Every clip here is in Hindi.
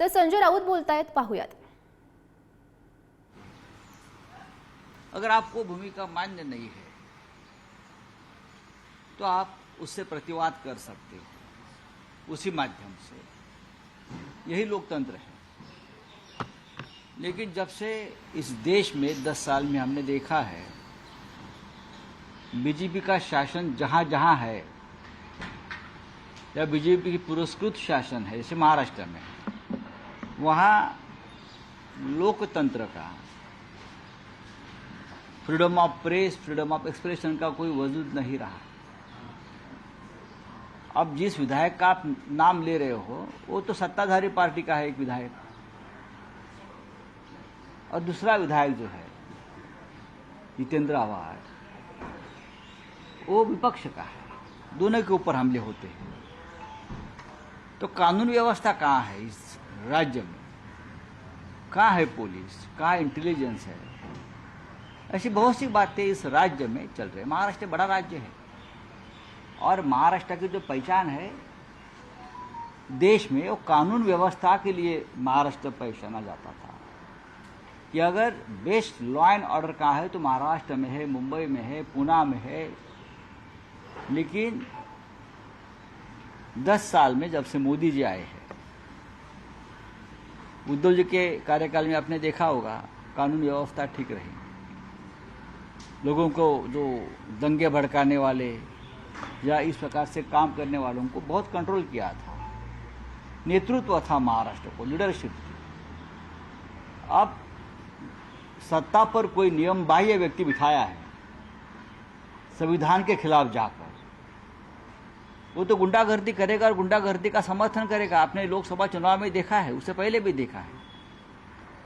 तर संजय राऊत बोलतायत, पाहूयात. अगर आपको भूमिका मान्य नहीं है तो आप उससे प्रतिवाद कर सकते हो, उसी माध्यम से। यही लोकतंत्र है। लेकिन जब से इस देश में दस साल में हमने देखा है, बीजेपी का शासन जहाँ जहाँ है, या बीजेपी की पुरस्कृत शासन है, जैसे महाराष्ट्र में वहाँ लोकतंत्र का freedom of press freedom of expression का कोई वजूद नहीं रहा। अब जिस विधायक का आप नाम ले रहे हो, वो तो सत्ताधारी पार्टी का है एक विधायक। और दूसरा विधायक जो है, जितेंद्र आवाड वो विपक्ष का है। दोनों के ऊपर हमले होते हैं। तो कानून व्यवस्था कहाँ है? इस राज्य में। कहाँ है पुलिस कहाँ इंटेलिजेंस है? ऐसी बहुत सी बातें इस राज्य में चल रही है। महाराष्ट्र बड़ा राज्य है। और महाराष्ट्र की जो पहचान है, देश में वो कानून व्यवस्था के लिए महाराष्ट्र पहचाना जाता था। कि अगर बेस्ट लॉ एंड ऑर्डर का है तो महाराष्ट्र में है, मुंबई में है पूना में है। लेकिन दस साल में जब से मोदी जी आए हैं उद्धव जी के कार्यकाल में आपने देखा होगा, कानून व्यवस्था ठीक रही। लोगों को जो दंगे भड़काने वाले या इस प्रकार से काम करने वालों को बहुत कंट्रोल किया था। नेतृत्व था महाराष्ट्र को लीडरशिप अब सत्ता पर कोई नियम बाह्य व्यक्ति बिठाया है, संविधान के खिलाफ जाकर। वो तो गुंडागर्दी करेगा और गुंडागर्दी का समर्थन करेगा। आपने लोकसभा चुनाव में देखा है उससे पहले भी देखा है।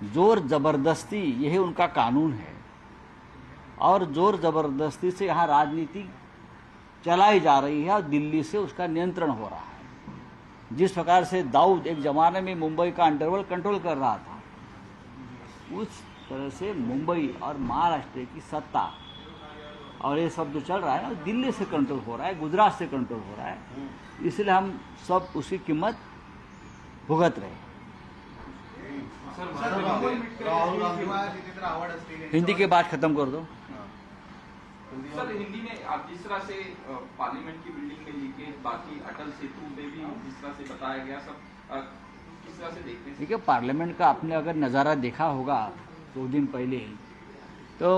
ज़ोर ज़बरदस्ती, यही उनका कानून है। और ज़ोर ज़बरदस्ती से यहाँ राजनीति चलाई जा रही है और दिल्ली से उसका नियंत्रण हो रहा है। जिस प्रकार से दाऊद एक जमाने में मुंबई का अंडरवर्ल्ड कंट्रोल कर रहा था, उस तरह से मुंबई और महाराष्ट्र की सत्ता और ये सब जो चल रहा है ना दिल्ली से कंट्रोल हो रहा है गुजरात से कंट्रोल हो रहा है। इसलिए हम सब उसकी कीमत भुगत रहे हैं। हिंदी के बाद खत्म कर दो। सर हिंदी में आप जिस तरह से पार्लियामेंट की बिल्डिंग में लीकेज बाकी अटल सेतु में भी जिस तरह से बताया गया सब किस तरह से देखते हैं? देखिए पार्लियामेंट का आपने अगर नज़ारा देखा होगा दो दिन पहले तो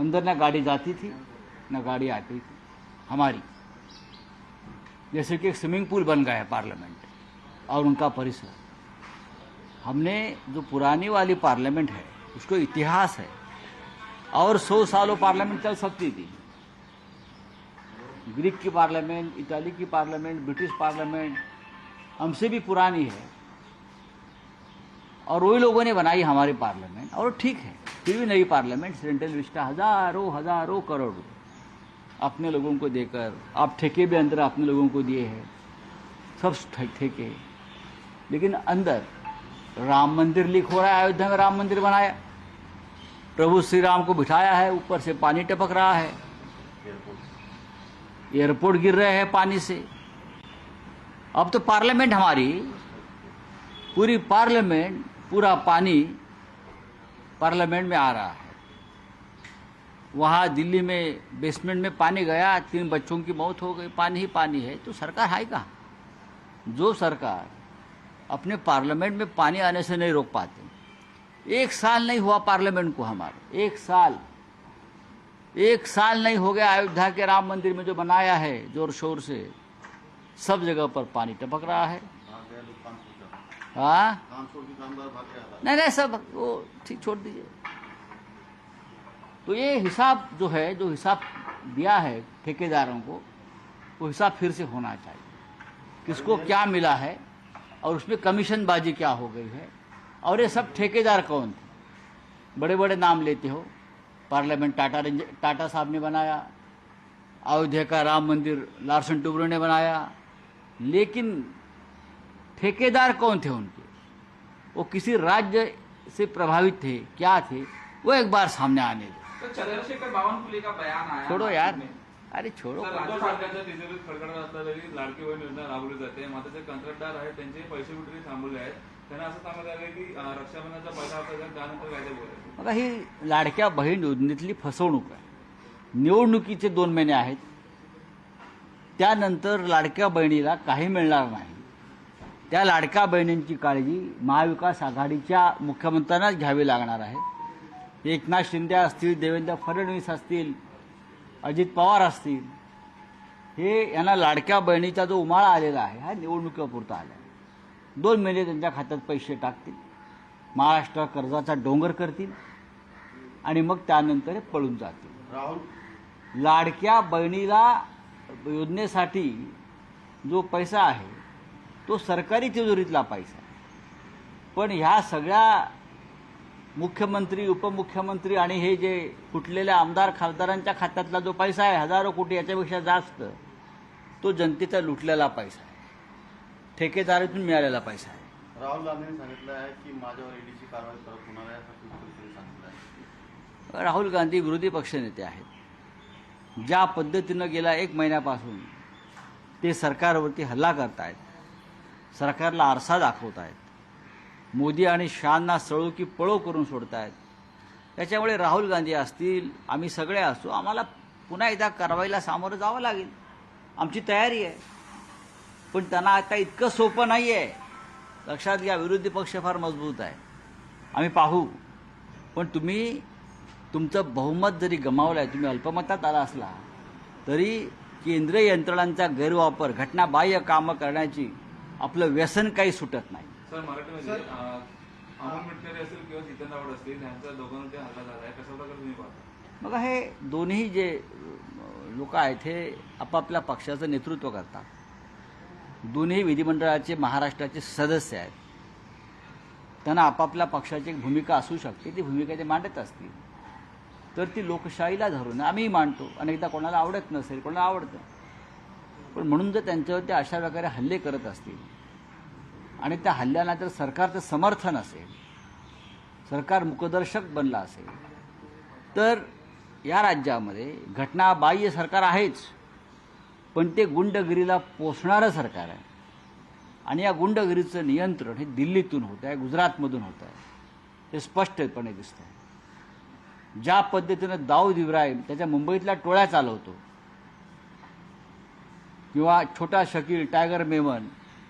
अंदर ना गाड़ी जाती थी, ना गाड़ी आती थी। हमारी। जैसे कि एक स्विमिंग पूल बन गया है पार्लियामेंट और उनका परिसर। हमने जो पुरानी वाली पार्लियामेंट है, उसको इतिहास है, और सौ सालों पार्लियामेंट चल सकती थी। ग्रीक की पार्लियामेंट, इटाली की पार्लियामेंट, ब्रिटिश पार्लियामेंट, हमसे भी पुरानी है। और वही लोगों ने बनाई हमारी पार्लियामेंट, और ठीक है। फिर भी नई पार्लियामेंट, सेंट्रल विस्टा हज़ारों हज़ारों करोड़ अपने लोगों को देकर, आप ठेके भी अंदर अपने लोगों को दिए हैं। सब ठेके। लेकिन अंदर, राम मंदिर लीक हो रहा है, अयोध्या में राम मंदिर बनाया। प्रभु श्री राम को बिठाया है, ऊपर से पानी टपक रहा है। एयरपोर्ट गिर रहे हैं पानी से। अब तो पार्लियामेंट हमारी, पूरी पार्लियामेंट, पूरा पानी पार्लियामेंट में आ रहा है। वहाँ दिल्ली में बेसमेंट में पानी गया, तीन बच्चों की मौत हो गई, पानी ही पानी है। तो सरकार है कहाँ? जो सरकार अपने पार्लियामेंट में पानी आने से नहीं रोक पाते। एक साल नहीं हुआ पार्लियामेंट को हमारे। एक साल। एक साल नहीं हो गया अयोध्या के राम मंदिर में जो बनाया है, ज़ोर शोर से, सब जगह पर पानी टपक रहा है भाग गया लोग काम छोड़ हाँ? नहीं नहीं सब वो ठीक छोड़ दीजिए। तो ये हिसाब जो है जो हिसाब दिया है ठेकेदारों को वो हिसाब फिर से होना चाहिए। किसको क्या मिला है और उसमें कमीशन बाजी क्या हो गई है? और ये सब ठेकेदार कौन थे? बड़े बड़े नाम लेते हो। पार्लियामेंट टाटा टाटा साहब ने बनाया। अयोध्या का राम मंदिर लार्सन टूब्रो ने बनाया। लेकिन ठेकेदार कौन थे उनके? वो किसी राज्य से प्रभावित थे क्या थे? वो एक बार सामने आने दो। तो चंद्रशेखर बावनकुले का बयान आया छोड़ो यार। अरे छोडो। लाडकी बहीण योजना राबवली जाते. मात्र जे कंत्राटदार आहेत त्यांचे पैसे कुठेतरी थांबवले आहेत. त्यांना असं सांगण्यात आलं की अं, रक्षाबंधनाचा पैसा आता जर त्यानंतर काय ते बोलायचे बघा ही लाडक्या बहीण योजनेतली फसवणूक आहे. निवडणुकीचे दोन महिने आहेत. त्यानंतर लाडक्या बहिणीला काही मिळणार नाही. त्या लाडक्या बहिणींची काळजी महाविकास आघाडीच्या मुख्यमंत्र्यांनाच घ्यावी लागणार आहे. एकनाथ शिंदे असतील देवेंद्र फडणवीस असतील अजित पवार असतील हे यांना लाडक्या बहिणीचा जो उमाळा आलेला आहे हा निवडणुकीपुरता आला आहे. दोन महिने त्यांच्या खात्यात पैसे टाकतील महाराष्ट्र कर्जाचा डोंगर करतील आणि मग त्यानंतर हे पळून जातील. राहुल? लाडक्या बहिणीला योजनेसाठी जो पैसा आहे तो सरकारी तिजोरीतला पैसा आहे. पण ह्या सगळ्या मुख्यमंत्री उपमुख्यमंत्री आणि हे जे फुटलेल्या आमदार खासदारांच्या खात्यातला जो पैसा आहे हजारो कोटी याच्यापेक्षा जास्त तो जनतेचा लुटलेला पैसा आहे. ठेकेदारातून मिळालेला पैसा आहे. राहुल गांधींनी सांगितलं आहे की माझ्यावर ईडीची कारवाई परत होणार आहे सांगितलं आहे. राहुल गांधी विरोधी पक्षनेते आहेत. ज्या पद्धतीनं गेल्या एक महिन्यापासून ते सरकारवरती हल्ला करतायत. सरकारला आरसा दाखवत आहेत मोदी आणि शहांना सळू की पळो करून सोडतायत. त्याच्यामुळे राहुल गांधी असतील आम्ही सगळे असू आम्हाला पुन्हा एकदा कारवाईला सामोरं जावं लागेल. आमची तयारी आहे. पण त्यांना आता इतकं सोपं नाही आहे लक्षात घ्या विरोधी पक्ष फार मजबूत आहे. आम्ही पाहू. पण तुम्ही तुमचं बहुमत जरी गमावलं आहे तुम्ही अल्पमतात आला असला तरी केंद्रीय यंत्रणांचा गैरवापर घटनाबाह्य कामं करण्याची आपलं व्यसन काही सुटत नाही. सर मराठीमध्ये अं, अमोल मिटकरी असेल किंवा जितेंद्र आव्हाड असतील यांच्या दोघांवरती हल्ला झाला आहे कशा प्रकारे तुम्ही पाहता? मग हे दोन्ही जे लोक आहेत हे आपापल्या पक्षाचं नेतृत्व करतात. दोन्ही विधिमंडळाचे महाराष्ट्राचे सदस्य आहेत. त्यांना आपापल्या पक्षाची एक भूमिका असू शकते ती भूमिका ते मांडत असतील. तर ती लोकशाहीला धरून आम्ही मांडतो. अनेकदा कोणाला आवडत नसेल कोणाला आवडतं. पण म्हणून जर त्यांच्यावरती अशा प्रकारे हल्ले करत असतील आणि त्या हल्ल्याला जर सरकारचं समर्थन असेल सरकार मुखदर्शक बनला असेल तर या राज्यामध्ये घटनाबाह्य सरकार आहेच. पण ते गुंडगिरीला पोचणारं सरकार आहे. आणि या गुंडगिरीचं नियंत्रण हे दिल्लीतून होत आहे गुजरातमधून होत आहे. हे स्पष्टपणे दिसतं आहे ज्या पद्धतीनं दाऊद इब्राहिम त्याच्या मुंबईतल्या टोळ्या चालवतो किंवा छोटा शकील टायगर मेमन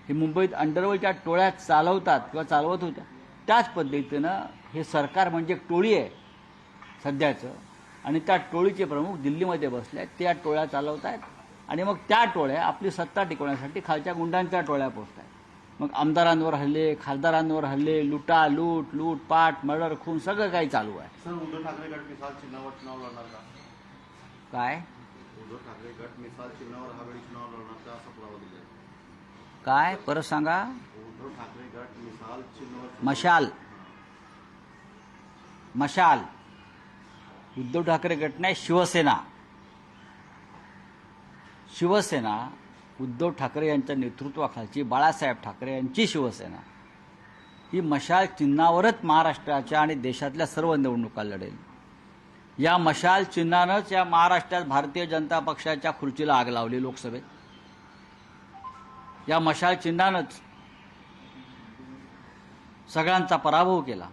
हे मुंबईत अंडरवर्ल्डच्या टोळ्या चालवतात किंवा चालवत होत्या. त्याच पद्धतीनं हे सरकार म्हणजे एक टोळी आहे सध्याचं. आणि त्या टोळीचे प्रमुख दिल्लीमध्ये बसले आहेत. ते या टोळ्या चालवत आहेत आणि मग त्या टोळ्या आपली सत्ता टिकवण्यासाठी खालच्या गुंडांच्या टोळ्या पोचत आहेत मग आमदारांवर हल्ले खासदारांवर हल्ले लुटा लूट लूट पाट मर्डर खून सगळं काही चालू आहे. सर उद्धव ठाकरे गट मिसाल चिन्हावर चुनाव लढणार का? काय? उद्धव ठाकरे गट मिसाल चिन्हावर हा वेळी चुनाव लढणार का काय? परत सांगा. मशाल. मशाल. उद्धव ठाकरे गट नाही शिवसेना. शिवसेना उद्धव ठाकरे यांच्या नेतृत्वाखालची बाळासाहेब ठाकरे यांची शिवसेना. ही मशाल चिन्हावरच महाराष्ट्राच्या आणि देशातल्या सर्व निवडणुका लढेल. या मशाल चिन्हानंच या महाराष्ट्रात भारतीय जनता पक्षाच्या खुर्चीला आग लावली लोकसभेत. या मशाल चिन्हानंच सगळ्यांचा पराभव केला.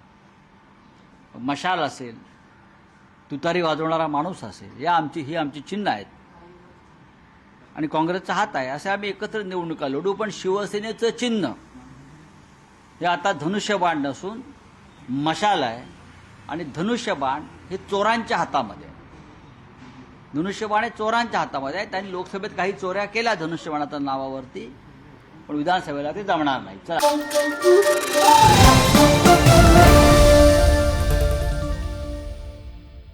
मशाल असेल तुतारी वाजवणारा माणूस असेल या आमची ही आमची चिन्ह आहेत. आणि काँग्रेसचा हात आहे असे आम्ही एकत्र निवडणुका लढू पण शिवसेनेचं चिन्ह हे आता धनुष्यबाण नसून मशाल आहे आणि धनुष्यबाण हे चोरांच्या हातामध्ये आहे. धनुष्यबाण हे चोरांच्या हातामध्ये आहे त्यांनी लोकसभेत काही चोऱ्या केल्या धनुष्यबाणाच्या नावावरती. पण विधानसभेला ते जमणार नाही. चला.